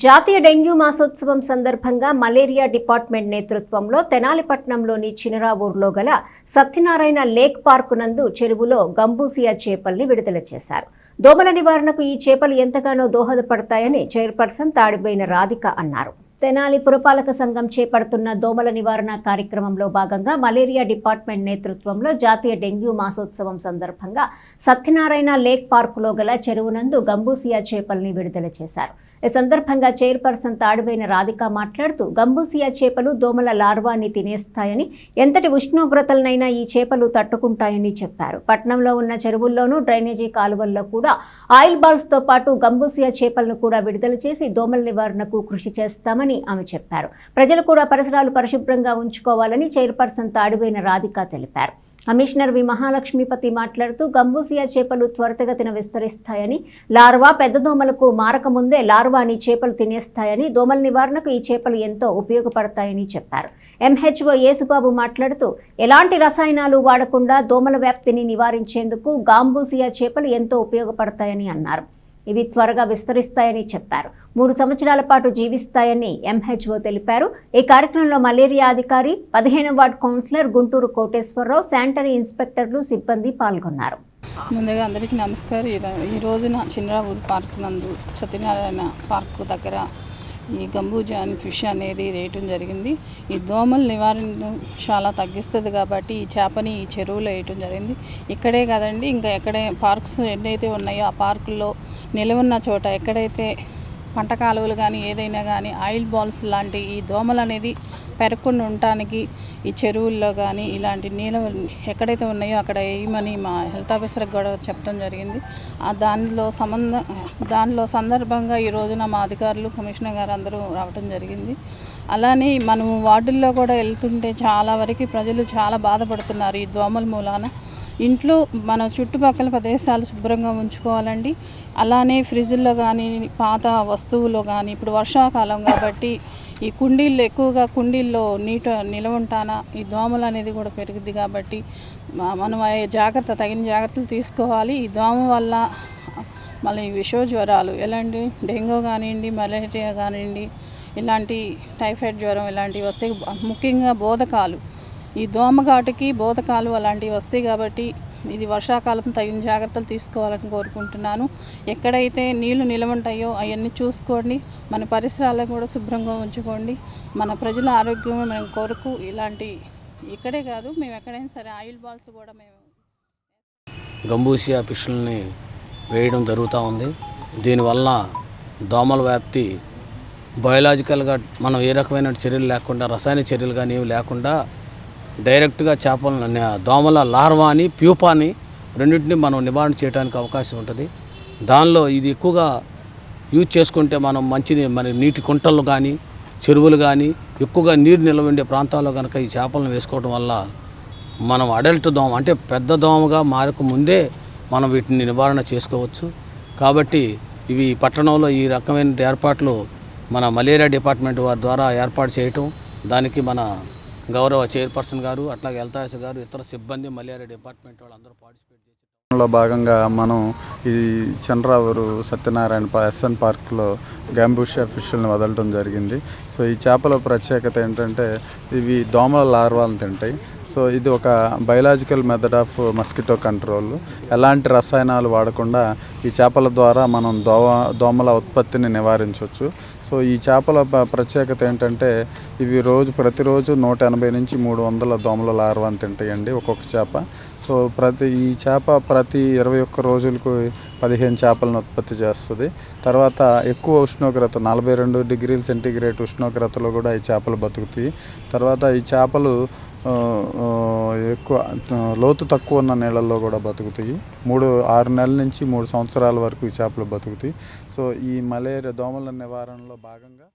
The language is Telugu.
జాతీయ డెంగ్యూ మాసోత్సవం సందర్భంగా మలేరియా డిపార్ట్మెంట్ నేతృత్వంలో తెనాలిపట్నంలోని చినరావూరులో గల సత్యనారాయణ లేక్ పార్కు నందు చెరువులో గంబూసియా చేపల్ని విడుదల చేశారు. దోమల నివారణకు ఈ చేపలు ఎంతగానో దోహదపడతాయని చైర్పర్సన్ తాడిపోయిన రాధిక అన్నారు. తెనాలి పురపాలక సంఘం చేపడుతున్న దోమల నివారణ కార్యక్రమంలో భాగంగా మలేరియా డిపార్ట్మెంట్ నేతృత్వంలో జాతీయ డెంగ్యూ మాసోత్సవం సందర్భంగా సత్యనారాయణ లేక్ పార్కులో గల చెరువునందు గంబూసియా చేపల్ని విడుదల చేశారు. ఈ సందర్భంగా చైర్పర్సన్ తాడిపోయిన రాధిక మాట్లాడుతూ గంబూసియా చేపలు దోమల లార్వాన్ని తినేస్తాయని ఎంతటి ఉష్ణోగ్రతలనైనా ఈ చేపలు తట్టుకుంటాయని చెప్పారు. పట్నంలో ఉన్న చెరువుల్లోనూ డ్రైనేజీ కాలువల్లో కూడా ఆయిల్ బాల్స్తో పాటు గంబూసియా చేపలను కూడా విడుదల చేసి దోమల నివారణకు కృషి చేస్తామని ఆమె చెప్పారు. ప్రజలు కూడా పరిసరాలు పరిశుభ్రంగా ఉంచుకోవాలని చైర్పర్సన్ తాడిపోయిన రాధిక తెలిపారు. కమిషనర్ వి మహాలక్ష్మీపతి మాట్లాడుతూ గంబూసియా చేపలు త్వరితగతిన విస్తరిస్తాయని లార్వా పెద్ద దోమలకు మారకముందే లార్వాని చేపలు తినేస్తాయని దోమల నివారణకు ఈ చేపలు ఎంతో ఉపయోగపడతాయని చెప్పారు. ఎంహెచ్ఓ యేసుబాబు మాట్లాడుతూ ఎలాంటి రసాయనాలు వాడకుండా దోమల వ్యాప్తిని నివారించేందుకు గాంబూసియా చేపలు ఎంతో ఉపయోగపడతాయని అన్నారు. ఇవి త్వరగా విస్తరిస్తాయని చెప్పారు. మూడు సంవత్సరాల పాటు జీవిస్తాయని ఎంహెచ్ఓ తెలిపారు. ఈ కార్యక్రమంలో మలేరియా అధికారి పదిహేను ward councillor Guntur Koteswararao sanitary ఇన్స్పెక్టర్లు సిబ్బంది పాల్గొన్నారు. ముందుగా అందరికీ నమస్కారం. ఈ రోజున చిన్నరావూరు పార్క్ నందు సత్యనారాయణ పార్క్ దగ్గర ఈ గంబూజా అని ఫిష్ అనేది వేయటం జరిగింది. ఈ దోమల నివారణ చాలా తగ్గిస్తుంది కాబట్టి ఈ చేపని ఈ చెరువులో వేయటం జరిగింది. ఇక్కడే కదండి ఇంకా ఎక్కడే పార్క్స్ ఎన్నైతే ఉన్నాయో ఆ పార్కుల్లో నిలవున్న చోట ఎక్కడైతే పంట కాలువలు కానీ ఏదైనా కానీ ఆయిల్ బాల్స్ లాంటి ఈ దోమలు అనేది పెరగకుండా ఉండటానికి ఈ చెరువుల్లో కానీ ఇలాంటి నీళ్ళ ఎక్కడైతే ఉన్నాయో అక్కడ వేయమని మా హెల్త్ ఆఫీసర్కి కూడా చెప్పడం జరిగింది. ఆ దానిలో సంబంధ దానిలో సందర్భంగా ఈ రోజున మా అధికారులు కమిషనర్ గారు అందరూ రావటం జరిగింది. అలానే మనము వార్డుల్లో కూడా వెళ్తుంటే చాలా వరకు ప్రజలు చాలా బాధపడుతున్నారు ఈ దోమల మూలాన. ఇంట్లో మన చుట్టుపక్కల ప్రదేశాలు శుభ్రంగా ఉంచుకోవాలండి. అలానే ఫ్రిడ్జ్లో కానీ పాత వస్తువులో కానీ ఇప్పుడు వర్షాకాలం కాబట్టి ఈ కుండీల్లో ఎక్కువగా కుండీల్లో నీట నిలవ ఉంటానా ఈ దోమలు అనేది కూడా పెరుగుద్ది కాబట్టి మనం జాగ్రత్త తగిన జాగ్రత్తలు తీసుకోవాలి. ఈ దోమ వల్ల మళ్ళీ విష జ్వరాలు ఎలాంటి డెంగ్యూ కానివ్వండి మలేరియా కానివ్వండి ఇలాంటి టైఫాయిడ్ జ్వరం ఇలాంటివి వస్తే ముఖ్యంగా బోధకాలు ఈ దోమఘాటుకి బోధకాలు అలాంటివి వస్తాయి కాబట్టి ఇది వర్షాకాలం తగిన జాగ్రత్తలు తీసుకోవాలని కోరుకుంటున్నాను. ఎక్కడైతే నీళ్ళు నిలవంటాయో అవన్నీ చూసుకోండి. మన పరిసరాలను కూడా శుభ్రంగా ఉంచుకోండి. మన ప్రజల ఆరోగ్యం మనం కొరకు ఇలాంటి ఇక్కడే కాదు మేము ఎక్కడైనా సరే ఆయిల్ బాల్స్ కూడా మేము గంబూసియా ఫిష్లని వేయడం జరుగుతూ ఉంది. దీనివల్ల దోమల వ్యాప్తి బయోలాజికల్గా మనం ఏ రకమైన చర్యలు లేకుండా రసాయన చర్యలు కానీ ఏమి లేకుండా డైరెక్ట్గా చేపలను దోమల లార్వాని ప్యూపాని రెండింటిని మనం నివారణ చేయడానికి అవకాశం ఉంటుంది. దానిలో ఇది ఎక్కువగా యూజ్ చేసుకుంటే మనం మంచి మరి నీటి కుంటలు కానీ చెరువులు కానీ ఎక్కువగా నీరు నిల్వ ఉండే ప్రాంతాల్లో కనుక ఈ చేపలను వేసుకోవడం వల్ల మనం అడల్ట్ దోమ అంటే పెద్ద దోమగా మారక ముందే మనం వీటిని నివారణ చేసుకోవచ్చు. కాబట్టి ఇవి పట్టణంలో ఈ రకమైన ఏర్పాట్లు మన మలేరియా డిపార్ట్మెంట్ వారి ద్వారా ఏర్పాటు చేయటం దానికి మన గౌరవ చైర్పర్సన్ గారు అట్లాగే హెల్త్ గారు ఇతర సిబ్బంది మలేరియా డిపార్ట్మెంట్ వాళ్ళందరూ పార్టిసిపేట్ చేసి లో భాగంగా మనం ఈ చంద్రావూరు సత్యనారాయణ ఎస్ఎన్ పార్క్లో గాంబూషియా ఫిష్లను వదలడం జరిగింది. సో ఈ చేపల ప్రత్యేకత ఏంటంటే ఇవి దోమల లార్వాలను తింటాయి. సో ఇది ఒక biological method of mosquito control ఎలాంటి రసాయనాలు వాడకుండా ఈ చేపల ద్వారా మనం దోమ దోమల ఉత్పత్తిని నివారించవచ్చు. సో ఈ చేపల ప్రత్యేకత ఏంటంటే ఇవి రోజు ప్రతిరోజు నూట ఎనభై నుంచి మూడు వందల దోమల లార్వాన్ని తింటాయండి ఒక్కొక్క చేప. సో ప్రతి ఈ చేప ప్రతి ఇరవై ఒక్క రోజులకు పదిహేను చేపలను ఉత్పత్తి చేస్తుంది. తర్వాత ఎక్కువ ఉష్ణోగ్రత నలభై రెండు డిగ్రీల సెంటీగ్రేడ్ ఉష్ణోగ్రతలో కూడా ఈ చేపలు బతుకుతాయి. తర్వాత ఈ చేపలు ఎక్కువ లోతు తక్కువ ఉన్న నీళ్ళల్లో కూడా బతుకుతాయి. మూడు ఆరు నెలల నుంచి మూడు సంవత్సరాల వరకు ఈ చేపలు బతుకుతాయి. సో ఈ మలేరియా దోమల నివారణలో భాగంగా